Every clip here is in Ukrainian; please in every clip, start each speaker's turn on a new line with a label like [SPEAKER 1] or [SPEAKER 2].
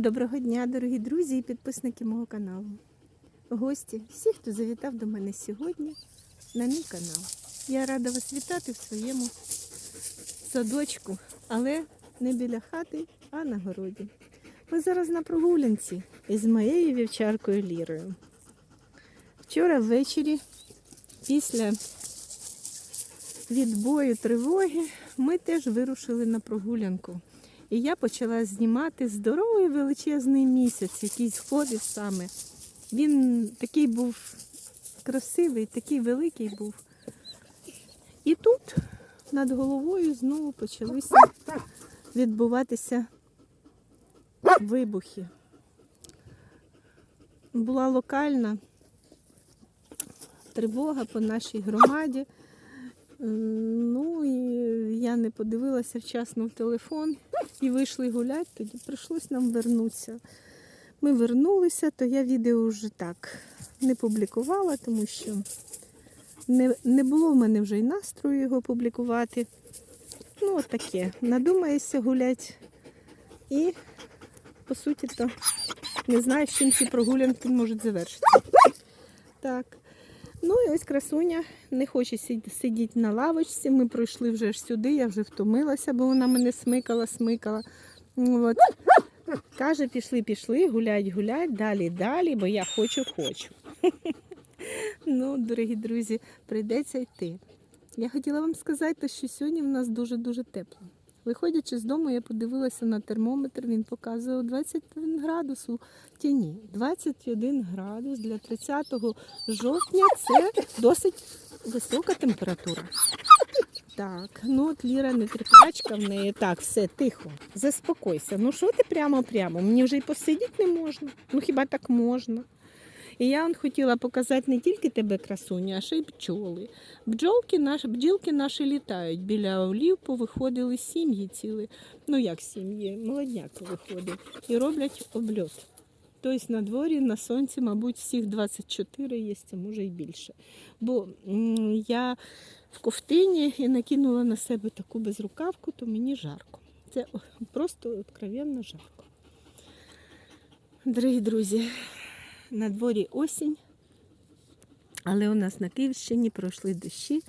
[SPEAKER 1] Доброго дня, дорогі друзі і підписники мого каналу. Гості, всі, хто завітав до мене сьогодні на мій канал. Я рада вас вітати в своєму садочку, але не біля хати, а на городі. Ми зараз на прогулянці із моєю вівчаркою Лірою. Вчора ввечері, після відбою тривоги, ми теж вирушили на прогулянку. І я почала знімати здоровий величезний місяць, який сходив саме. Він такий був красивий, такий великий був. І тут над головою знову почалися відбуватися вибухи. Була локальна тривога по нашій громаді. Ну і я не подивилася вчасно в телефон і вийшли гуляти, тоді прийшлось нам вернутися. Ми вернулися, то я відео вже так не публікувала, тому що не, не було в мене вже й настрою його публікувати. Ну, от таке. Надумаєшся гулять. І, по суті, то не знаю, з чим ці прогулянки можуть завершитися. Так. Ну і ось красуня не хоче сидіти на лавочці. Ми пройшли вже ж сюди, я вже втомилася, бо вона мене смикала, смикала. От. Каже, пішли, пішли, гулять, гулять, далі, далі, бо я хочу, хочу. Ну, дорогі друзі, прийдеться йти. Я хотіла вам сказати, що сьогодні в нас дуже-дуже тепло. Виходячи з дому, я подивилася на термометр, він показував 21 градус у тіні. 21 градус для 30 жовтня це досить висока температура. Так, ну от Ліра не терплячка в неї. Так, все, тихо, заспокойся. Ну що ти прямо-прямо? Мені вже й посидіти не можна. Ну хіба так можна? І я вам хотіла показати не тільки тебе, красуню, а ще й бджоли. Бджолки наші, бджілки наші літають. Біля олів повиходили сім'ї ціли. Ну як сім'ї, молодняк виходить. І роблять обльот. Тобто на дворі, на сонці, мабуть, всіх 24 є, а може й більше. Бо я в ковтині і накинула на себе таку безрукавку, то мені жарко. Це просто откровенно жарко. Дорогі друзі, на дворі осінь, але у нас на Київщині пройшли дощі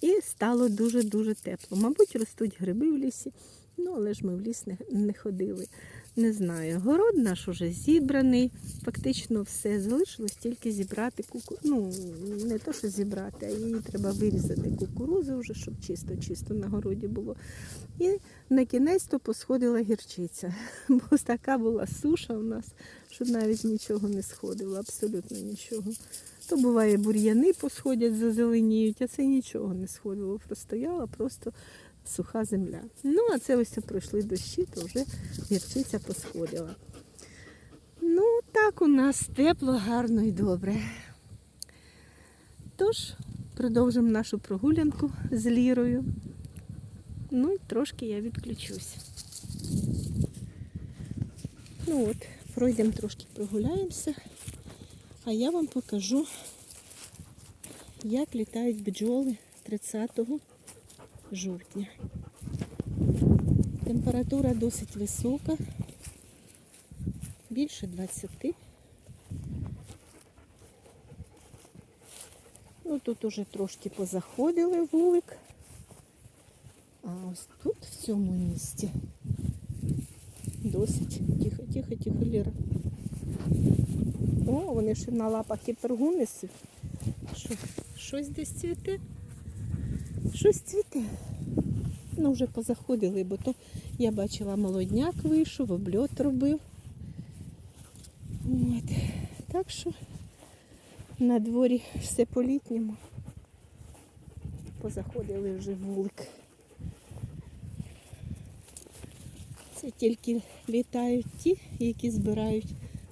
[SPEAKER 1] і стало дуже-дуже тепло. Мабуть, ростуть гриби в лісі, ну але ж ми в ліс не, не ходили. Не знаю. Город наш уже зібраний, фактично все. Залишилось тільки зібрати куку... Ну, не то, що зібрати, а її треба вирізати кукурузу вже, щоб чисто-чисто на городі було. І на кінець то посходила гірчиця. Бо така була суша у нас, що навіть нічого не сходило, абсолютно нічого. То буває бур'яни посходять, зазеленіють, а це нічого не сходило. Простояла просто суха земля. Ну, а це ось пройшли дощі, то вже гірчиця посходила. Ну, так у нас тепло, гарно і добре. Тож, продовжимо нашу прогулянку з Лірою. Ну і трошки я відключусь. Ну от, пройдемо трошки прогуляємося, а я вам покажу, як літають бджоли 30 жовтня. Температура досить висока, більше 20. Ну тут уже трошки позаходили вулик. А ось тут, в цьому місці, досить тихо, тихо, тихо, Ліра. О, вони ще на лапах і пергу несуть. Що, щось десь цвіте? Щось цвіте. Ну, вже позаходили, бо то я бачила молодняк вийшов, обльот робив. От. Так що на дворі все по-літньому. Позаходили вже вулик. Це тільки літають ті, які збирають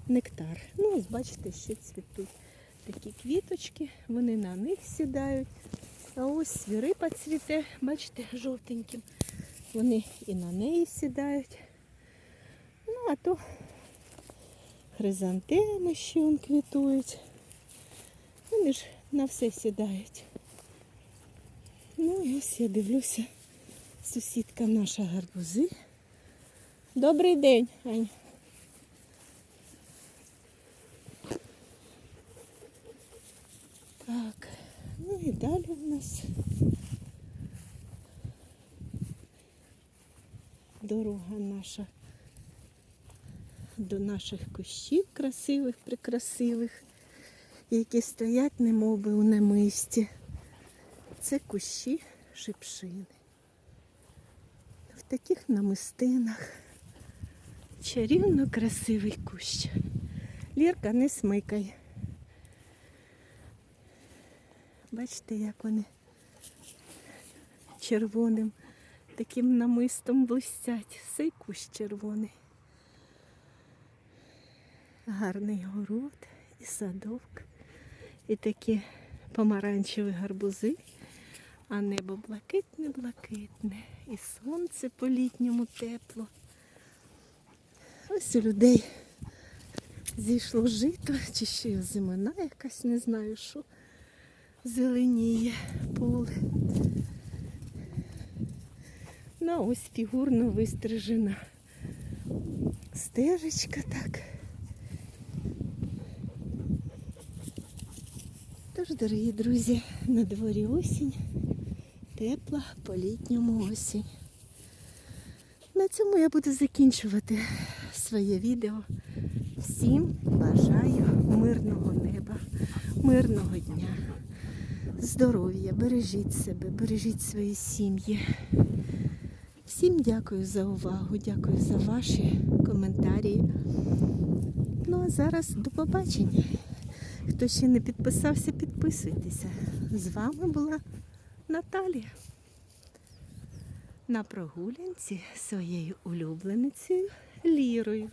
[SPEAKER 1] нектар. Ну, ось бачите, ще цвітуть такі квіточки, вони на них сідають. А ось свірипа цвіте, бачите, жовтеньким. Вони і на неї сідають. Ну, а то хризантеми ще он квітують. Вони ж на все сідають. Ну і ось я дивлюся, сусідка наша гарбузи. Добрий день, Ань. Так ну і далі у нас дорога наша до наших кущів красивих, прекрасивих, які стоять немови у намисті. Це кущі шипшини. В таких намистинах чарівно красивий кущ. Лірка, не смикай. Бачите, як вони червоним таким намистом блистять. Цей кущ червоний. Гарний город і садок, і такі помаранчеві гарбузи, а небо блакитне-блакитне, і сонце по-літньому тепло. Ось у людей зійшло жито, чи ще зимина якась, не знаю що. Зеленіє поле. Ну, ось фігурно вистрижена стежечка так. Тож, дорогі друзі, на дворі осінь, тепла по-літньому осінь. На цьому я буду закінчувати своє відео. Всім бажаю мирного неба, мирного дня, здоров'я, бережіть себе, бережіть свої сім'ї. Всім дякую за увагу, дякую за ваші коментарі. Ну а зараз до побачення. Хто ще не підписався, підписуйтеся. З вами була Наталія. На прогулянці своєю улюбленицею Лірою.